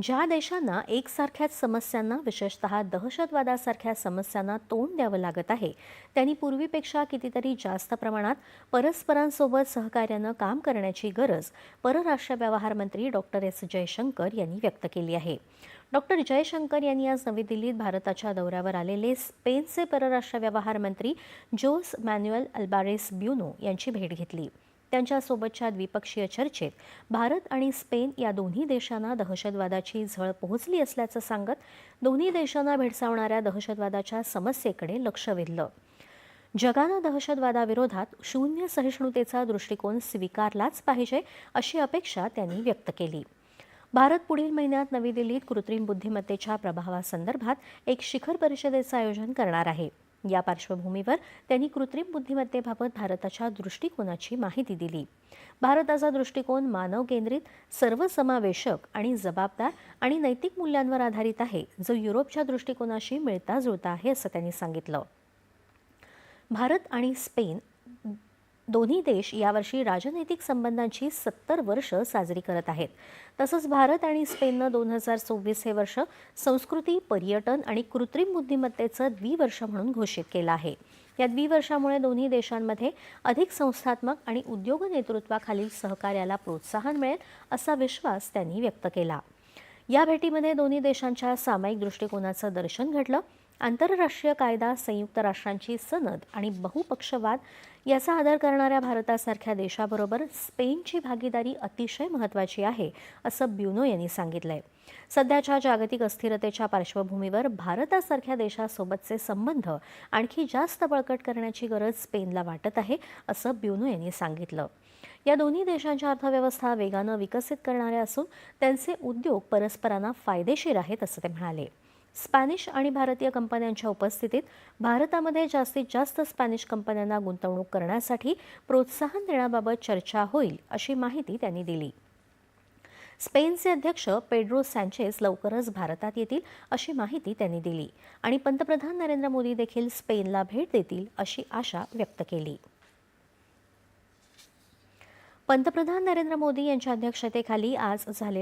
ज्या देशांना एकसारख्याच समस्यांना विशेषतः दहशतवादासारख्या समस्यांना तोंड द्यावं लागत आहे त्यांनी पूर्वीपेक्षा कितीतरी जास्त प्रमाणात परस्परांसोबत सहकार्यानं काम करण्याची गरज परराष्ट्र व्यवहार मंत्री डॉक्टर एस. जयशंकर यांनी व्यक्त केली आहे. डॉक्टर जयशंकर यांनी आज नवी दिल्लीत भारताच्या दौऱ्यावर आलेले स्पेनचे परराष्ट्र व्यवहार मंत्री जोस मॅन्युअल अल्बारेस ब्युनो यांची भेट घेतली. त्यांच्यासोबतच्या द्विपक्षीय चर्चेत भारत आणि स्पेन या दोन्ही देशांना दहशतवादाची झळ पोहोचली असल्याचं सांगत दोन्ही देशांना भेडसावणाऱ्या दहशतवादाच्या समस्येकडे लक्ष वेधलं. जगानं दहशतवादाविरोधात शून्य सहिष्णुतेचा दृष्टिकोन स्वीकारलाच पाहिजे अशी अपेक्षा त्यांनी व्यक्त केली. भारत पुढील महिन्यात नवी दिल्लीत कृत्रिम बुद्धिमत्तेच्या प्रभावासंदर्भात एक शिखर परिषदेचं आयोजन करणार आहे. या पार्श्वभूमीवर त्यांनी कृत्रिम बुद्धिमत्तेबाबत भारताच्या दृष्टिकोनाची माहिती दिली. भारताचा दृष्टिकोन मानव केंद्रित सर्वसमावेशक आणि जबाबदार आणि नैतिक मूल्यांवर आधारित आहे जो युरोपच्या दृष्टिकोनाशी मिळता जुळता आहे असं त्यांनी सांगितलं. भारत आणि स्पेन दोन्ही देश यावर्षी राजनैतिक संबंधांची सत्तर वर्ष साजरी करत आहेत. तसंच भारत आणि स्पेननं दोन हजार सव्वीस हे वर्ष संस्कृती पर्यटन आणि कृत्रिम बुद्धिमत्तेचं द्विवर्ष म्हणून घोषित केलं आहे. या द्विवर्षामुळे दोन्ही देशांमध्ये अधिक संस्थात्मक आणि उद्योग नेतृत्वाखालील सहकार्याला प्रोत्साहन मिळेल असा विश्वास त्यांनी व्यक्त केला. या भेटीमध्ये दोन्ही देशांच्या सामायिक दृष्टिकोनाचं दर्शन घडलं. आंतरराष्ट्रीय कायदा संयुक्त राष्ट्रांची सनद आणि बहुपक्षवाद याचा आदर करणाऱ्या भारतासारख्या देशाबरोबर स्पेनची भागीदारी अतिशय महत्त्वाची आहे असं ब्युनो यांनी सांगितलंय. सध्याच्या जागतिक अस्थिरतेच्या पार्श्वभूमीवर भारतासारख्या देशासोबतचे संबंध आणखी जास्त बळकट करण्याची गरज स्पेनला वाटत आहे असं ब्युनो यांनी सांगितलं. या दोन्ही देशांच्या अर्थव्यवस्था वेगानं विकसित करणाऱ्या असून त्यांचे उद्योग परस्परांना फायदेशीर आहेत असं ते म्हणाले. स्पॅनिश आणि भारतीय कंपन्यांच्या उपस्थितीत भारतामध्ये जास्तीत जास्त स्पॅनिश कंपन्यांना गुंतवणूक करण्यासाठी प्रोत्साहन देण्याबाबत चर्चा होईल अशी माहिती त्यांनी दिली. स्पेनचे अध्यक्ष पेड्रो सँचेस लवकरच भारतात येतील अशी माहिती त्यांनी दिली आणि पंतप्रधान नरेंद्र मोदी देखील स्पेनला भेट देतील अशी आशा व्यक्त केली. पंतप्रधान नरेंद्र मोदी यांच्या अध्यक्षतेखाली आज झाले